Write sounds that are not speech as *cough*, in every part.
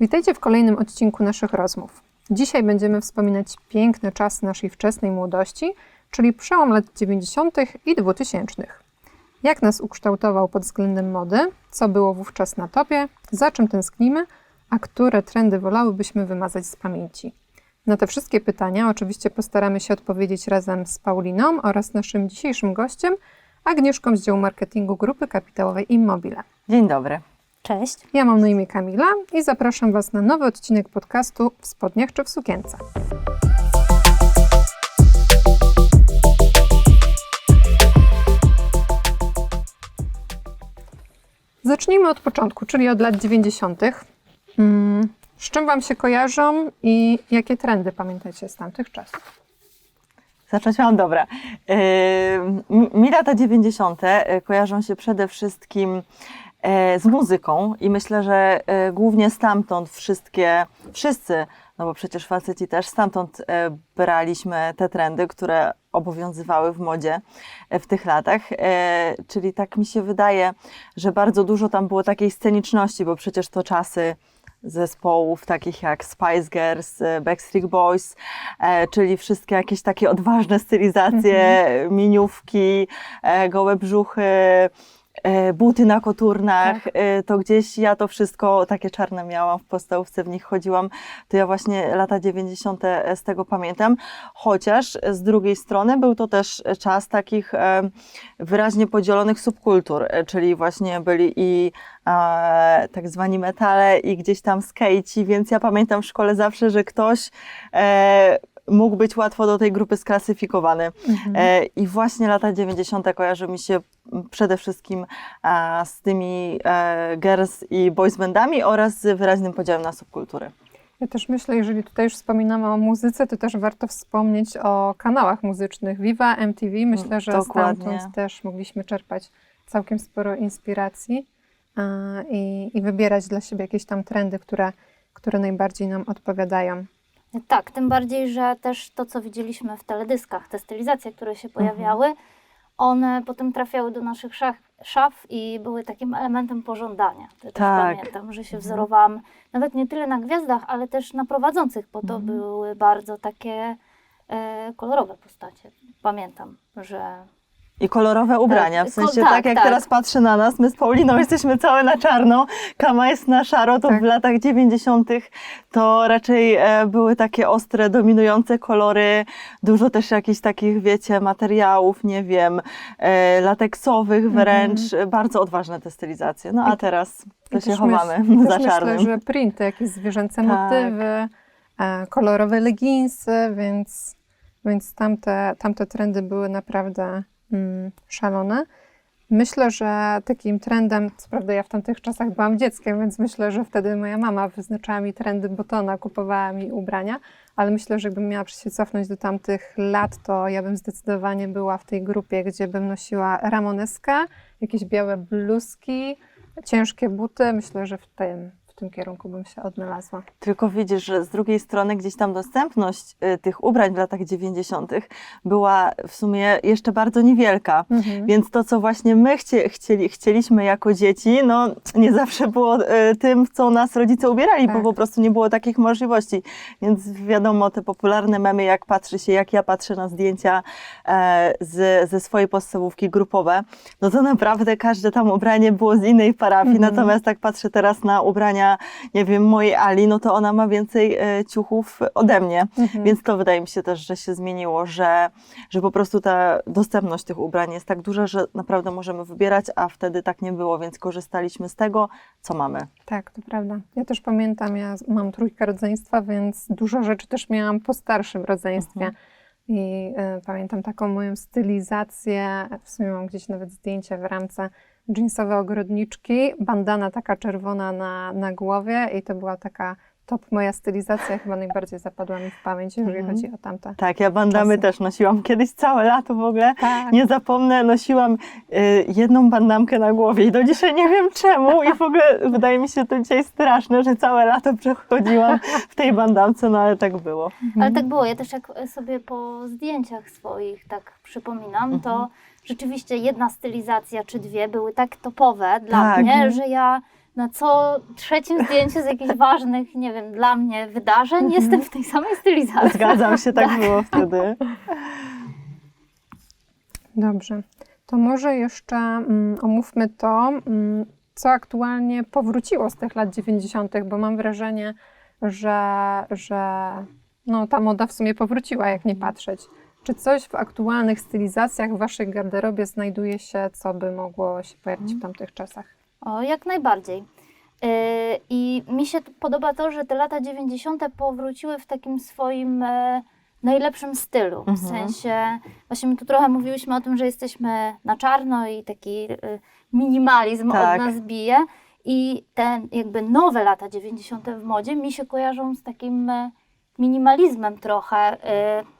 Witajcie w kolejnym odcinku naszych rozmów. Dzisiaj będziemy wspominać piękne czasy naszej wczesnej młodości, czyli przełom lat 90. i 2000. Jak nas ukształtował pod względem mody, co było wówczas na topie, za czym tęsknimy, a które trendy wolałybyśmy wymazać z pamięci. Na te wszystkie pytania oczywiście postaramy się odpowiedzieć razem z Pauliną oraz naszym dzisiejszym gościem, Agnieszką z działu marketingu Grupy Kapitałowej Immobile. Dzień dobry. Cześć. Ja mam na imię Kamila i zapraszam Was na nowy odcinek podcastu w spodniach czy w sukience. Zacznijmy od początku, czyli od lat 90. Mm, Z czym Wam się kojarzą i jakie trendy pamiętacie z tamtych czasów? Zacząć mam dobra. Yy, mi- lata 90. kojarzą się przede wszystkim z muzyką i myślę, że e, głównie stamtąd wszystkie, wszyscy, no bo przecież faceci też, stamtąd e, braliśmy te trendy, które obowiązywały w modzie e, w tych latach. E, Czyli tak mi się wydaje, że bardzo dużo tam było takiej sceniczności, bo przecież to czasy zespołów takich jak Spice Girls, e, Backstreet Boys, e, czyli wszystkie jakieś takie odważne stylizacje, miniówki, e, gołe brzuchy, e, buty na koturnach, e, to gdzieś ja to wszystko takie czarne miałam w podstawówce, w nich chodziłam, to ja właśnie lata 90. z tego pamiętam, chociaż z drugiej strony był to też czas takich e, wyraźnie podzielonych subkultur, e, czyli właśnie byli i e, tak zwani metale i gdzieś tam skejci, więc ja pamiętam w szkole zawsze, że ktoś e, mógł być łatwo do tej grupy sklasyfikowany. E, I właśnie lata 90. kojarzy mi się przede wszystkim z tymi e, girls i boys bandami oraz z wyraźnym podziałem na subkultury. Ja też myślę, jeżeli tutaj już wspominamy o muzyce, to też warto wspomnieć o kanałach muzycznych. Viva, MTV, myślę, że Dokładnie. stamtąd też mogliśmy czerpać całkiem sporo inspiracji i, i wybierać dla siebie jakieś tam trendy, które, które najbardziej nam odpowiadają. Tak, tym bardziej, że też to, co widzieliśmy w teledyskach, te stylizacje, które się pojawiały, one potem trafiały do naszych szaf, szaf i były takim elementem pożądania. To Tak. pamiętam, że się wzorowałam nawet nie tyle na gwiazdach, ale też na prowadzących, bo to były bardzo takie e, kolorowe postacie. Pamiętam, że I kolorowe ubrania, w ko- sensie tak, tak, jak tak. teraz patrzę na nas, my z Pauliną *laughs* jesteśmy całe na czarno, Kama jest na szaro, to Tak. w latach 90. to raczej e, były takie ostre, dominujące kolory, dużo też jakichś takich, wiecie, materiałów, nie wiem, e, lateksowych wręcz, bardzo odważne te stylizacje. No a teraz to I się chowamy myśl- *laughs* za czarnym. Myślę, że printy, jakieś zwierzęce Tak. motywy, e, kolorowe leginsy, więc, więc tamte, tamte trendy były naprawdę szalone. Myślę, że takim trendem, co prawda ja w tamtych czasach byłam dzieckiem, więc myślę, że wtedy moja mama wyznaczała mi trendy botona, kupowała mi ubrania, ale myślę, że gdybym miała się cofnąć do tamtych lat, to ja bym zdecydowanie była w tej grupie, gdzie bym nosiła ramoneskę, jakieś białe bluzki, ciężkie buty. Myślę, że w tym, tym kierunku bym się odnalazła. Tylko widzisz, że z drugiej strony gdzieś tam dostępność y, tych ubrań w latach 90. była w sumie jeszcze bardzo niewielka. Mhm. Więc to, co właśnie my chcie, chcieli, chcieliśmy jako dzieci, no nie zawsze było y, tym, w co nas rodzice ubierali, Tak. bo po prostu nie było takich możliwości. Więc wiadomo, te popularne memy, jak patrzy się, jak ja patrzę na zdjęcia e, z, ze swojej podstawówki grupowe, no to naprawdę każde tam ubranie było z innej parafii. Mhm. Natomiast tak patrzę teraz na ubrania, nie wiem, mojej Ali, no to ona ma więcej e, ciuchów ode mnie. Mhm. Więc to wydaje mi się też, że się zmieniło, że, że po prostu ta dostępność tych ubrań jest tak duża, że naprawdę możemy wybierać, a wtedy tak nie było, więc korzystaliśmy z tego, co mamy. Tak, to prawda. Ja też pamiętam, ja mam trójkę rodzeństwa, więc dużo rzeczy też miałam po starszym rodzeństwie. Mhm. I y, pamiętam taką moją stylizację, w sumie mam gdzieś nawet zdjęcie w ramce, jeansowe ogrodniczki, bandana taka czerwona na, na głowie i to była taka top moja stylizacja, chyba najbardziej zapadła mi w pamięć, jeżeli Mhm. chodzi o tamte. Tak, ja bandamy Czasy. też nosiłam kiedyś całe lato w ogóle. Tak. Nie zapomnę, nosiłam y, jedną bandamkę na głowie i do dzisiaj nie wiem czemu i w ogóle *laughs* wydaje mi się to dzisiaj straszne, że całe lato przechodziłam w tej bandamce, no ale tak było. Ale tak było. Ja też jak sobie po zdjęciach swoich tak przypominam, to rzeczywiście jedna stylizacja czy dwie były tak topowe dla Tak. mnie, że ja na co trzecim zdjęciu z jakichś ważnych, nie wiem, dla mnie wydarzeń Mhm. jestem w tej samej stylizacji. Zgadzam się, tak było wtedy. Dobrze. To może jeszcze mm, omówmy to, mm, co aktualnie powróciło z tych lat 90., bo mam wrażenie, że, że no, ta moda w sumie powróciła, jak nie patrzeć. Czy coś w aktualnych stylizacjach w waszej garderobie znajduje się, co by mogło się pojawić w tamtych czasach? O, jak najbardziej. Yy, I mi się podoba to, że te lata 90. powróciły w takim swoim e, najlepszym stylu. W Mhm. sensie, właśnie my tu trochę mówiłyśmy o tym, że jesteśmy na czarno i taki y, minimalizm Tak. od nas bije. I te jakby nowe lata 90. w modzie mi się kojarzą z takim e, minimalizmem trochę, y,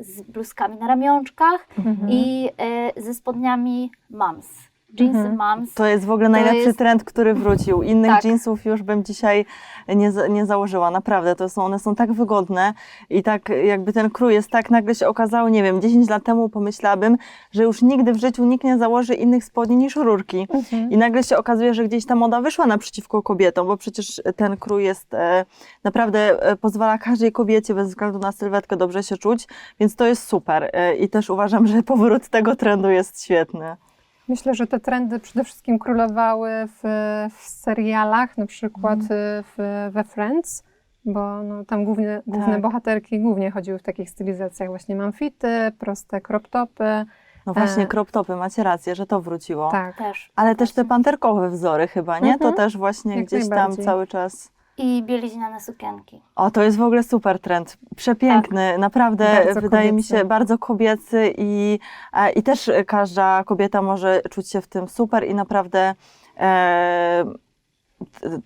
z bluzkami na ramionczkach Mhm. i y, ze spodniami mams. Jeansy Mhm. mams. To jest w ogóle najlepszy jest- trend, który wrócił. Innych Tak. jeansów już bym dzisiaj nie, nie założyła. Naprawdę, to są, one są tak wygodne i tak jakby ten krój jest tak, nagle się okazało, nie wiem, 10 lat temu pomyślałabym, że już nigdy w życiu nikt nie założy innych spodni niż rurki. I nagle się okazuje, że gdzieś ta moda wyszła naprzeciwko kobietom, bo przecież ten krój jest e, naprawdę e, pozwala każdej kobiecie bez względu na sylwetkę dobrze się czuć, więc to jest super. E, I też uważam, że powrót tego trendu jest świetny. Myślę, że te trendy przede wszystkim królowały w, w serialach, na przykład y, w, we Friends, bo no, tam główne, główne Tak. bohaterki głównie chodziły w takich stylizacjach właśnie mamfity, proste crop topy. No właśnie, E. crop topy, macie rację, że to wróciło. Tak. Też. Ale też te panterkowe wzory chyba, nie? To Mhm. też właśnie Jak gdzieś tam cały czas. I bieliźniane sukienki. O, to jest w ogóle super trend. Przepiękny, naprawdę Bardzo wydaje mi kobiecy. się bardzo kobiecy i, e, i też każda kobieta może czuć się w tym super i naprawdę e, t-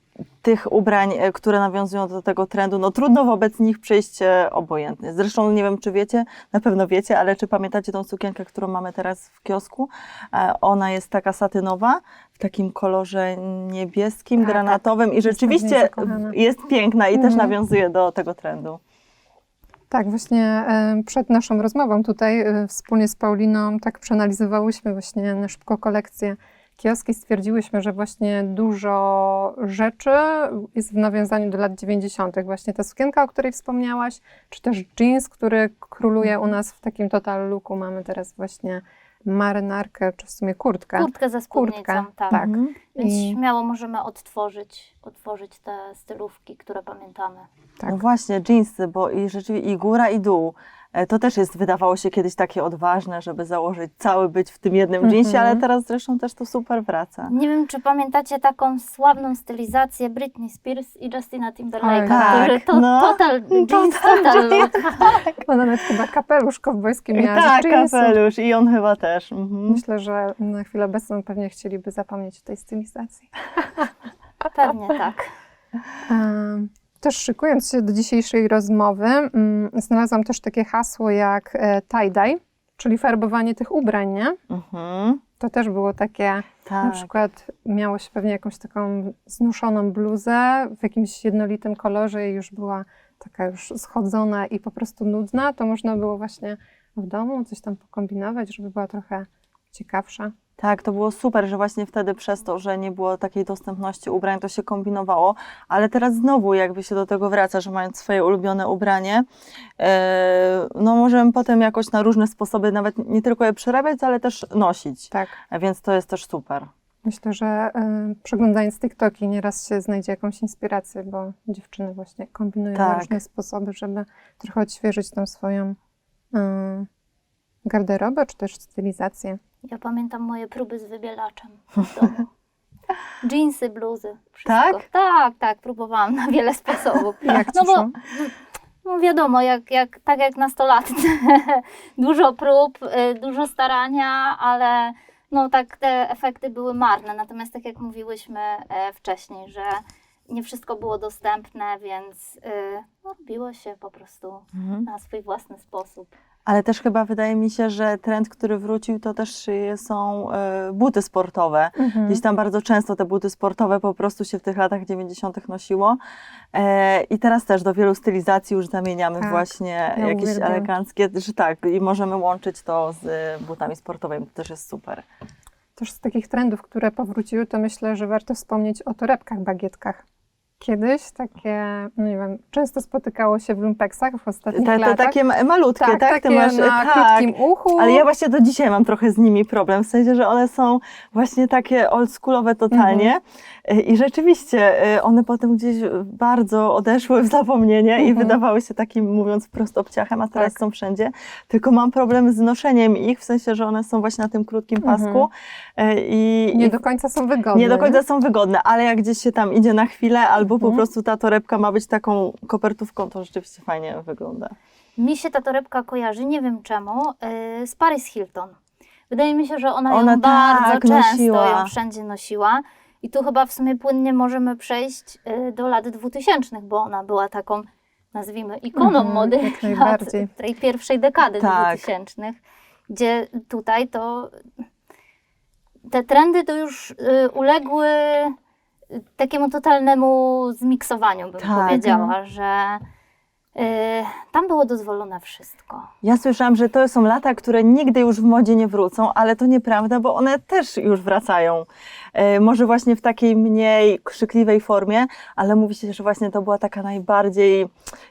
tych ubrań, e, które nawiązują do tego trendu, no trudno wobec nich przyjść e, obojętnie. Zresztą nie wiem, czy wiecie, na pewno wiecie, ale czy pamiętacie tą sukienkę, którą mamy teraz w kiosku? E, Ona jest taka satynowa, w takim kolorze niebieskim, Tak, granatowym i rzeczywiście jest piękna i też Mhm. nawiązuje do tego trendu. Tak, właśnie przed naszą rozmową tutaj wspólnie z Pauliną tak przeanalizowałyśmy właśnie na szybko kolekcję kioski. Stwierdziłyśmy, że właśnie dużo rzeczy jest w nawiązaniu do lat 90. Właśnie ta sukienka, o której wspomniałaś, czy też jeans, który króluje u nas w takim total looku. Mamy teraz właśnie marynarkę, czy w sumie kurtkę. Kurtkę ze spódnicą, Kurtkę, tak. tak. Mhm. Więc I- śmiało możemy odtworzyć, odtworzyć te stylówki, które pamiętamy. Tak. No właśnie, jeansy, bo i rzeczywiście i góra i dół. E, To też jest, wydawało się kiedyś takie odważne, żeby założyć cały być w tym jednym Mhm. jeansie, ale teraz zresztą też to super wraca. Nie wiem, czy pamiętacie taką sławną stylizację Britney Spears i Justina Timberlake'a, tak. którzy to No. total, *laughs* jeans, total look. *laughs* Ona nawet chyba kapelusz kowbojski miała tak, kapelusz i on chyba też. Mhm. Myślę, że na chwilę obecną pewnie chcieliby zapomnieć o tej stylizacji. Pewnie tak. Em, Też szykując się do dzisiejszej rozmowy, mm, znalazłam też takie hasło jak e, tie-dye, czyli farbowanie tych ubrań, nie? Mhm. To też było takie, na Tak. przykład miało się pewnie jakąś taką znuszoną bluzę w jakimś jednolitym kolorze i już była taka już schodzona i po prostu nudna, to można było właśnie w domu coś tam pokombinować, żeby była trochę ciekawsza. Tak, to było super, że właśnie wtedy przez to, że nie było takiej dostępności ubrań, to się kombinowało, ale teraz znowu jakby się do tego wraca, że mając swoje ulubione ubranie, e, no możemy potem jakoś na różne sposoby nawet nie tylko je przerabiać, ale też nosić, Tak. Więc to jest też super. Myślę, że y, przeglądając TikToki nieraz się znajdzie jakąś inspirację, bo dziewczyny właśnie kombinują Tak. różne sposoby, żeby trochę odświeżyć tą swoją y, garderobę, czy też stylizację. Ja pamiętam moje próby z wybielaczem w domu. *laughs* Jeansy, bluzy, wszystko. Tak? Tak, tak, próbowałam na wiele sposobów. *laughs* Jak ci No bo- szło? No wiadomo, jak, jak, tak jak nastolatcy, *laughs* dużo prób, y, dużo starania, ale no tak te efekty były marne. Natomiast tak jak mówiłyśmy e, wcześniej, że nie wszystko było dostępne, więc y, no, robiło się po prostu Mhm. na swój własny sposób. Ale też chyba wydaje mi się, że trend, który wrócił, to też są e, buty sportowe. Mhm. Gdzieś tam bardzo często te buty sportowe po prostu się w tych latach 90. nosiło. E, I teraz też do wielu stylizacji już zamieniamy Tak, właśnie ja jakieś uwielbiam. eleganckie, że tak, i możemy łączyć to z e, butami sportowymi, to też jest super. Też z takich trendów, które powróciły, to myślę, że warto wspomnieć o torebkach, bagietkach. Kiedyś takie, no nie wiem, często spotykało się w lumpeksach w ostatnich Te, te latach. takie ma- malutkie, tak? tak, Ty takie masz, na tak. krótkim uchu. Ale ja właśnie do dzisiaj mam trochę z nimi problem, w sensie, że one są właśnie takie oldschoolowe totalnie Mhm. i rzeczywiście y, one potem gdzieś bardzo odeszły w zapomnienie i Mhm. wydawały się takim, mówiąc wprost, obciachem, a teraz Tak. są wszędzie. Tylko mam problem z noszeniem ich, w sensie, że one są właśnie na tym krótkim Mhm. pasku y, i, nie i do końca są wygodne. nie do końca są wygodne, ale jak gdzieś się tam idzie na chwilę albo po Mhm. prostu ta torebka ma być taką kopertówką, to rzeczywiście fajnie wygląda. Mi się ta torebka kojarzy, nie wiem czemu, yy, z Paris Hilton. Wydaje mi się, że ona, Ona ją bardzo tak często nosiła. ją wszędzie nosiła. I tu chyba w sumie płynnie możemy przejść yy, do lat 2000, bo ona była taką, nazwijmy, ikoną Mhm, mody jak lat najbardziej. tej pierwszej dekady Tak. 2000, gdzie tutaj to te trendy to już y, uległy y, takiemu totalnemu zmiksowaniu, bym Tak. powiedziała, że y, tam było dozwolone wszystko. Ja słyszałam, że to są lata, które nigdy już w modzie nie wrócą, ale to nieprawda, bo one też już wracają. E, może właśnie w takiej mniej krzykliwej formie, ale mówi się, że właśnie to była taka najbardziej,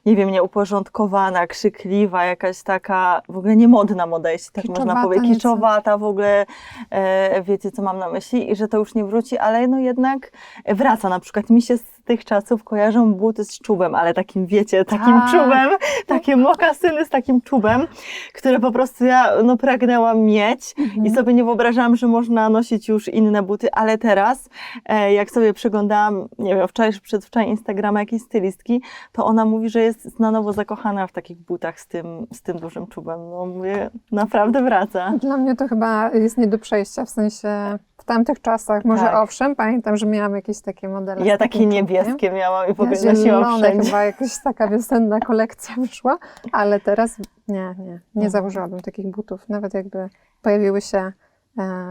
nie wiem, nieuporządkowana, krzykliwa, jakaś taka w ogóle niemodna moda, jeśli tak można powiedzieć. Kiczowata w ogóle, e, wiecie co mam na myśli, i że to już nie wróci, ale no jednak wraca. Na przykład mi się z tych czasów kojarzą buty z czubem, ale takim, wiecie, takim Tak. czubem, *laughs* takie mokasyny z takim czubem, które po prostu ja no, pragnęłam mieć Mhm. i sobie nie wyobrażałam, że można nosić już inne buty, ale teraz, e, jak sobie przeglądałam, nie wiem, wczoraj czy przedwczoraj Instagrama jakiejś stylistki, to ona mówi, że jest na nowo zakochana w takich butach z tym, z tym dużym czubem. No mówię, naprawdę wraca. Dla mnie to chyba jest nie do przejścia, w sensie w tamtych czasach, może Tak. owszem, pamiętam, że miałam jakieś takie modele. Ja takie niebieskie miałam i w ogóle ja nosiłam wszędzie. chyba jakaś taka wiosenna kolekcja *laughs* wyszła, ale teraz nie, nie, nie Mhm. założyłabym takich butów. Nawet jakby pojawiły się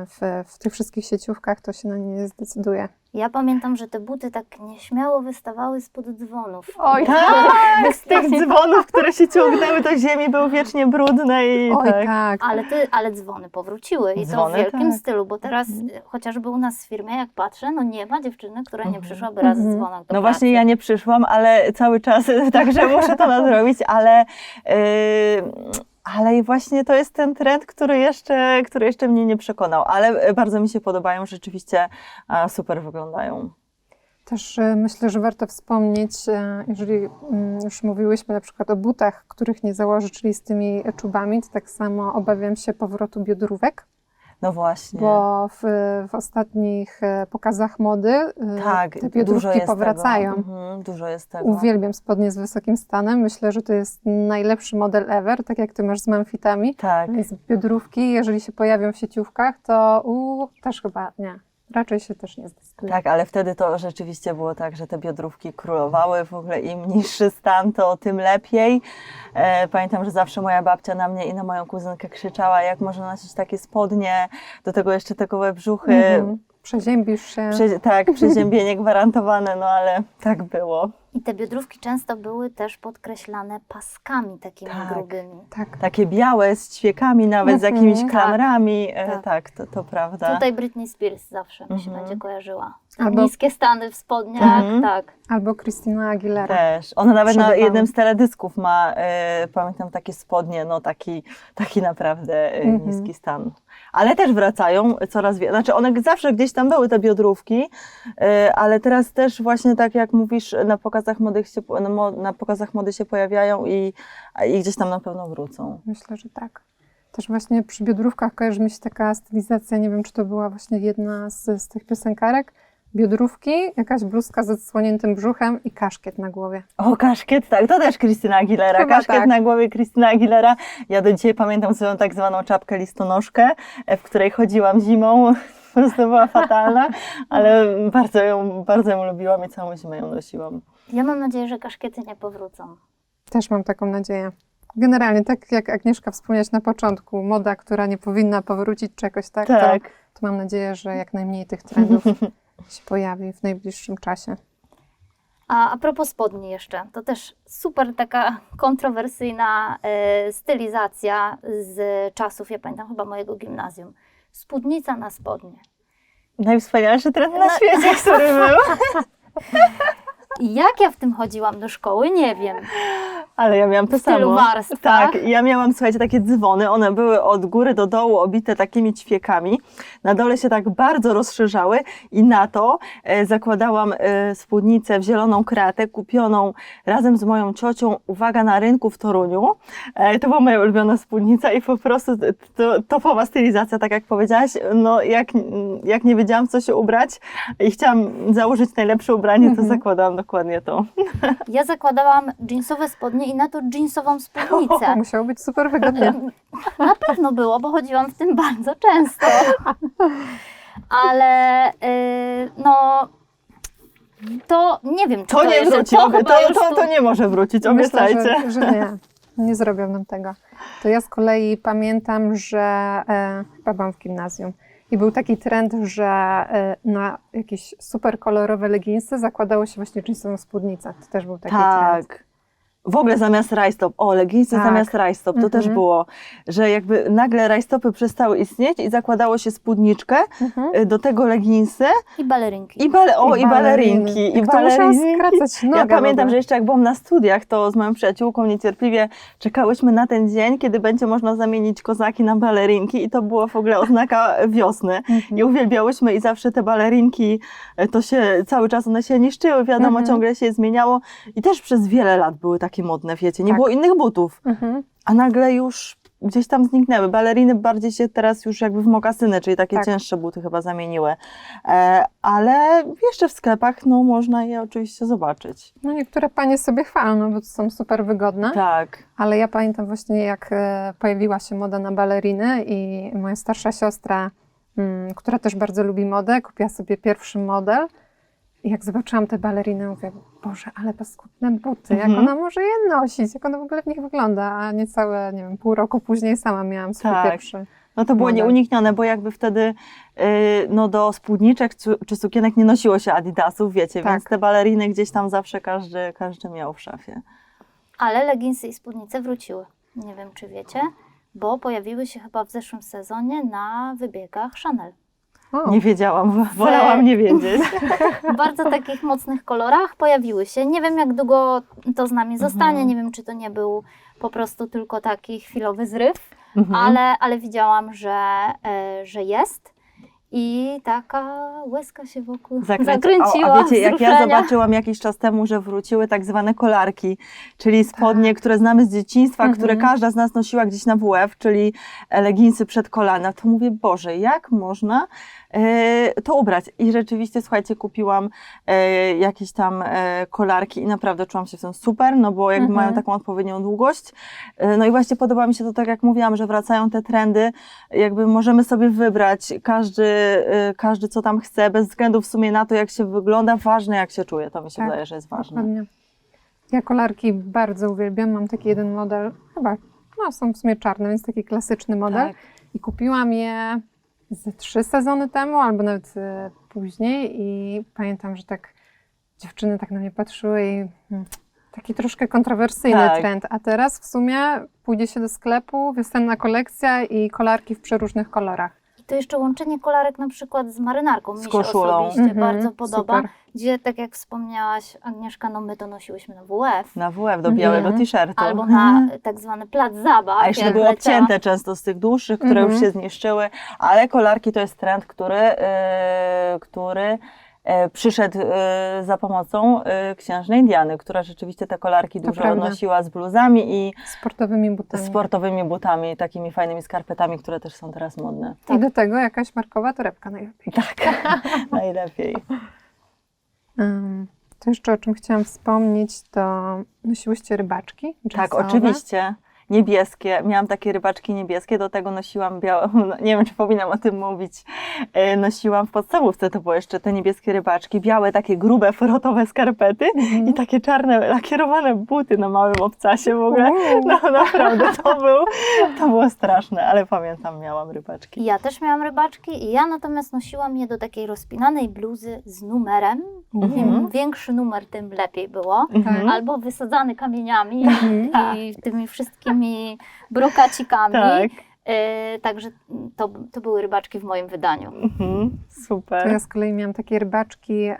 w, w tych wszystkich sieciówkach, to się na nie nie zdecyduje. Ja pamiętam, że te buty tak nieśmiało wystawały spod dzwonów. Oj, Tak, z tych dzwonów, które się ciągnęły do ziemi, były wiecznie brudne i Oj, tak. tak. Ale, ty, ale dzwony powróciły i to Dzwony, w wielkim tak. stylu, bo teraz Mhm. y, chociażby u nas w firmie, jak patrzę, no nie ma dziewczyny, która nie Mhm. przyszłaby raz z Mhm. dzwonem do No pracy. właśnie ja nie przyszłam, ale cały czas, *laughs* także muszę to *laughs* nadrobić, ale, yy, ale i właśnie to jest ten trend, który jeszcze, który jeszcze mnie nie przekonał, ale bardzo mi się podobają, rzeczywiście super wyglądają. Też e, myślę, że warto wspomnieć, e, jeżeli mm, już mówiłyśmy na przykład o butach, których nie założę, czyli z tymi czubami, to tak samo obawiam się powrotu biodrówek, No właśnie. bo w, w ostatnich e, pokazach mody e, tak, te biodrówki powracają. Mhm, dużo jest tego. Uwielbiam spodnie z wysokim stanem. Myślę, że to jest najlepszy model ever, tak jak ty masz z manfitami. Tak. Więc biodrówki, jeżeli się pojawią w sieciówkach, to u, też chyba nie. Raczej się też nie zdecyduje. Tak, ale wtedy to rzeczywiście było tak, że te biodrówki królowały. W ogóle im niższy stan, to tym lepiej. E, pamiętam, że zawsze moja babcia na mnie i na moją kuzynkę krzyczała, jak można nosić takie spodnie, do tego jeszcze te gołe brzuchy. Mhm. Przeziębisz się. Prze- tak, przeziębienie gwarantowane, no ale tak było. I te biodrówki często były też podkreślane paskami takimi Tak. grubymi. Tak. Takie białe z ćwiekami, nawet z Mhm, jakimiś tak. klamrami. E, Tak. tak, to, to prawda. Tutaj Britney Spears zawsze mi się Mhm. będzie kojarzyła. Albo- Niskie stany w spodniach, Mhm. tak. Albo Christina Aguilera. Też. Ona nawet na jednym z teledysków ma, e, pamiętam, takie spodnie, no taki, taki naprawdę e, Mhm. niski stan. Ale też wracają coraz więcej. Znaczy one zawsze gdzieś tam były, te biodrówki, e, ale teraz też właśnie tak jak mówisz, na pokazach mody się, na, mo- na pokazach mody się pojawiają i, i gdzieś tam na pewno wrócą. Myślę, że tak. Też właśnie przy biodrówkach kojarzy mi się taka stylizacja, nie wiem, czy to była właśnie jedna z, z tych piosenkarek. Biodrówki, jakaś bluzka z odsłoniętym brzuchem i kaszkiet na głowie. O, kaszkiet, tak, to też Krystyna Aguilera. Chyba kaszkiet tak. na głowie Krystyna Aguilera. Ja do dzisiaj pamiętam swoją tak zwaną czapkę listonoszkę, e, w której chodziłam zimą. *laughs* Po prostu była fatalna, ale bardzo ją, bardzo ją lubiłam i całą zimę ją nosiłam. Ja mam nadzieję, że kaszkiety nie powrócą. Też mam taką nadzieję. Generalnie, tak jak Agnieszka wspomniałaś na początku, moda, która nie powinna powrócić czegoś tak, Tak. To, to mam nadzieję, że jak najmniej tych trendów *laughs* się pojawi w najbliższym czasie. A, a propos spodni jeszcze, to też super taka kontrowersyjna e, stylizacja z czasów, ja pamiętam chyba mojego gimnazjum. spódnica na spodnie. Najwspanialszy trend na No- świecie, *laughs* który był. *laughs* Jak ja w tym chodziłam do szkoły, nie wiem. Ale ja miałam to samo. warstwach. Tak, ja miałam, słuchajcie, takie dzwony, one były od góry do dołu obite takimi ćwiekami. Na dole się tak bardzo rozszerzały i na to e, zakładałam e, spódnicę w zieloną kratę, kupioną razem z moją ciocią, uwaga, na rynku w Toruniu. E, to była moja ulubiona spódnica i po prostu to, topowa stylizacja, tak jak powiedziałaś, no jak, jak nie wiedziałam, co się ubrać i chciałam założyć najlepsze ubranie, to Mhm. zakładałam dokładnie to. Ja zakładałam jeansowe spodnie i na to jeansową spódnicę. *laughs* Musiało być super wygodnie. *laughs* Na pewno było, bo chodziłam w tym *laughs* bardzo często. Ale y, no to nie wiem, czy To to, nie jest, wróci, to, to, to, to nie może wrócić, Myślę, obiecajcie. że, że nie. Nie zrobią nam tego. To ja z kolei pamiętam, że e, chyba byłam w gimnazjum i był taki trend, że e, na jakieś super kolorowe leginsy zakładało się właśnie jeansową spódnicę. To też był taki trend. W ogóle zamiast rajstop, o, leginsy Tak. zamiast rajstop, to Mhm. też było, że jakby nagle rajstopy przestały istnieć i zakładało się spódniczkę, Mhm. y, do tego leginsy I balerinki. i, bale, o, i, balerinki. I Kto musiał balerinki. skracać nogę Ja w pamiętam, ogóle. że jeszcze jak byłam na studiach, to z moją przyjaciółką niecierpliwie czekałyśmy na ten dzień, kiedy będzie można zamienić kozaki na balerinki i to była w ogóle oznaka wiosny. Mhm. I uwielbiałyśmy i zawsze te balerinki, e, to się cały czas one się niszczyły, wiadomo, Mhm. ciągle się je zmieniało i też przez wiele lat były takie modne, wiecie, nie Tak. było innych butów, Mhm. a nagle już gdzieś tam zniknęły. Baleriny bardziej się teraz już jakby w mokasyny, czyli takie Tak. cięższe buty chyba zamieniły. E, ale jeszcze w sklepach no, można je oczywiście zobaczyć. No niektóre panie sobie chwalą, no bo to są super wygodne. Tak. Ale ja pamiętam właśnie, jak e, pojawiła się moda na baleriny i moja starsza siostra, mm, która też bardzo lubi modę, kupiła sobie pierwszy model. Jak zobaczyłam te baleriny, mówię, Boże, ale paskudne buty, jak Mhm. ona może je nosić, jak ona w ogóle w nich wygląda, a niecałe, nie wiem, pół roku później sama miałam swój Tak. pierwszy. No to było Model. nieuniknione, bo jakby wtedy y, no do spódniczek cu- czy sukienek nie nosiło się adidasów, wiecie, Tak. więc te baleriny gdzieś tam zawsze każdy, każdy miał w szafie. Ale leginsy i spódnice wróciły. Nie wiem, czy wiecie, bo pojawiły się chyba w zeszłym sezonie na wybiegach Chanel. O, Nie wiedziałam, *laughs* wolałam nie wiedzieć. *laughs* W bardzo takich mocnych kolorach pojawiły się. Nie wiem, jak długo to z nami zostanie. Mhm. Nie wiem, czy to nie był po prostu tylko taki chwilowy zryw, Mhm. ale, ale widziałam, że, e, że jest. I taka łezka się wokół Zakręci- *laughs* zakręciła. O, a wiecie, jak ja zobaczyłam jakiś czas temu, że wróciły tak zwane kolarki, czyli spodnie, które znamy z dzieciństwa, Mhm. które każda z nas nosiła gdzieś na WF, czyli leginsy przed kolana, to mówię, Boże, jak można e, to ubrać? I rzeczywiście, słuchajcie, kupiłam e, jakieś tam e, kolarki i naprawdę czułam się w tym super, no bo jakby Mhm. mają taką odpowiednią długość. E, no i właśnie podoba mi się to, tak jak mówiłam, że wracają te trendy, jakby możemy sobie wybrać każdy, e, każdy co tam chce, bez względu w sumie na to, jak się wygląda, ważne jak się czuje, to mi się Tak, wydaje, że jest ważne. Dokładnie. Ja kolarki bardzo uwielbiam. Mam taki jeden model, chyba no, są w sumie czarne, więc taki klasyczny model. Tak. I kupiłam je ze trzy sezony temu, albo nawet e, później. I pamiętam, że tak dziewczyny tak na mnie patrzyły i hmm, taki troszkę kontrowersyjny Tak. trend. A teraz w sumie pójdzie się do sklepu, wiosenna kolekcja i kolarki w przeróżnych kolorach. To jeszcze łączenie kolarek na przykład z marynarką mi Z się koszulą. osobiście Mhm, bardzo podoba. super. Gdzie, tak jak wspomniałaś, Agnieszka, no my to nosiłyśmy na WF. Na WF do białego Mhm. t-shirtu. Albo na tak zwany plac zabaw. A jeszcze były leciała. obcięte często z tych dłuższych, które już Mhm. się zniszczyły, ale kolarki to jest trend, który, e, który przyszedł e, za pomocą e, księżnej Diany, która rzeczywiście te kolarki To dużo prawda. nosiła z bluzami i Sportowymi butami. sportowymi butami, takimi fajnymi skarpetami, które też są teraz modne. I do tego jakaś markowa torebka najlepiej. Tak, *laughs* najlepiej. Um, to jeszcze o czym chciałam wspomnieć, to nosiłyście rybaczki? Tak, oczywiście. Niebieskie. Miałam takie rybaczki niebieskie, do tego nosiłam białe, *laughs* no, nie wiem czy powinnam o tym mówić, e, nosiłam w podstawówce, to były jeszcze te niebieskie rybaczki, białe takie grube, frotowe skarpety Mhm. i takie czarne, *laughs* lakierowane buty na małym obcasie w ogóle. No naprawdę, to, był, to było straszne, ale pamiętam, miałam rybaczki. Ja też miałam rybaczki i ja natomiast nosiłam je do takiej rozpinanej bluzy z numerem. Mhm. Im większy numer, tym lepiej było. Mhm. Albo wysadzany kamieniami Mhm. i tymi wszystkimi brokacikami. Tak. E, Także to, to były rybaczki w moim wydaniu. Mhm, To super. ja z kolei miałam takie rybaczki e,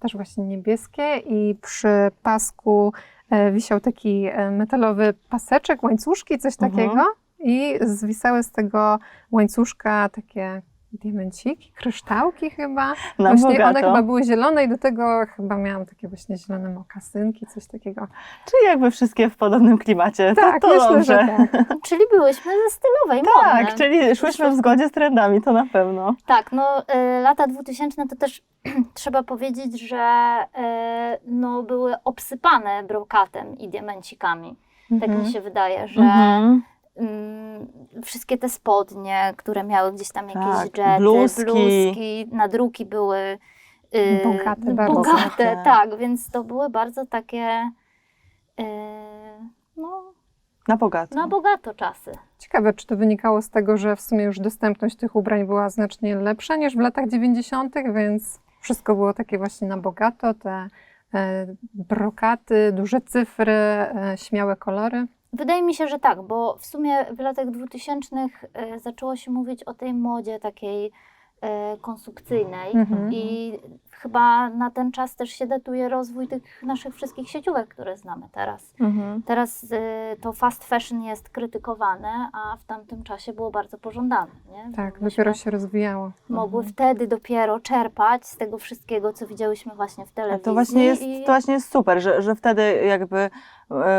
też właśnie niebieskie i przy pasku e, wisiał taki e, metalowy paseczek, łańcuszki, coś Mhm. takiego i zwisały z tego łańcuszka takie diamenciki, kryształki chyba. Na właśnie one bogato. chyba były zielone i do tego chyba miałam takie właśnie zielone mokasynki, coś takiego. Czyli jakby wszystkie w podobnym klimacie. Tak, to, to myślę, dobrze. że tak. *laughs* Czyli byłyśmy ze stylowej, Tak, modne. czyli szłyśmy w zgodzie z trendami, to na pewno. Tak, no y, lata 2000 to też *clears throat* trzeba powiedzieć, że y, no, były obsypane brokatem i diamencikami. Tak Mhm. mi się wydaje, że Mhm. Mm, wszystkie te spodnie, które miały gdzieś tam jakieś Tak, dżety, bluzki. bluzki, nadruki były y, Bogate bardzo. bogate, tak, więc to były bardzo takie y, no, Na bogato. na bogato czasy. Ciekawe, czy to wynikało z tego, że w sumie już dostępność tych ubrań była znacznie lepsza niż w latach 90., więc wszystko było takie właśnie na bogato, te e, brokaty, duże cyfry, e, śmiałe kolory. Wydaje mi się, że tak, bo w sumie w latach 2000 e, zaczęło się mówić o tej modzie takiej e, konsumpcyjnej Mhm. i chyba na ten czas też się datuje rozwój tych naszych wszystkich sieciówek, które znamy teraz. Mhm. Teraz e, to fast fashion jest krytykowane, a w tamtym czasie było bardzo pożądane. Nie? Tak, Myśmy dopiero się rozwijało. Mogły Mhm. wtedy dopiero czerpać z tego wszystkiego, co widziałyśmy właśnie w A telewizji. to właśnie jest, i... to właśnie jest super, że, że wtedy jakby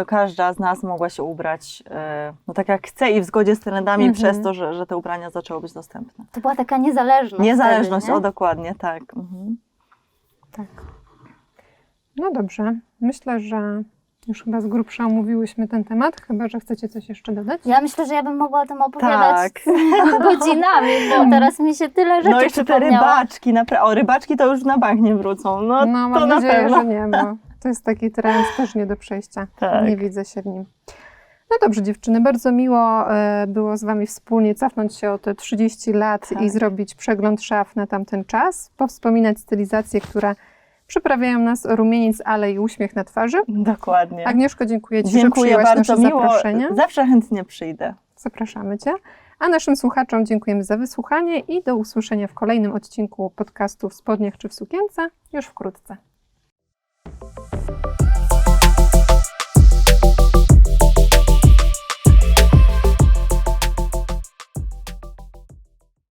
każda z nas mogła się ubrać e, no tak jak chce i w zgodzie z trendami Mhm. przez to, że, że te ubrania zaczęły być dostępne. to była taka niezależność. Niezależność, wtedy, o nie? dokładnie, tak. Mhm. Tak. No dobrze, myślę, że już chyba z grubsza omówiłyśmy ten temat, chyba że chcecie coś jeszcze dodać. Ja myślę, że ja bym mogła o tym opowiadać Tak. *laughs* godzinami, bo teraz mi się tyle rzeczy No jeszcze te rybaczki, o rybaczki to już na bank nie wrócą, no, No, to mam na nadzieję, pewno. że nie, bo to jest taki trend też nie do przejścia. Tak. Nie widzę się w nim. No dobrze, dziewczyny, bardzo miło e, było z Wami wspólnie cofnąć się o te 30 lat Tak. i zrobić przegląd szaf na tamten czas, powspominać stylizacje, które przyprawiają nas o rumieniec, ale i uśmiech na twarzy. Dokładnie. Agnieszko, dziękuję Ci, Dziękuję że bardzo nasze miło. zaproszenie. Zawsze chętnie przyjdę. Zapraszamy Cię. A naszym słuchaczom dziękujemy za wysłuchanie i do usłyszenia w kolejnym odcinku podcastu w spodniach czy w sukience już wkrótce. Bye.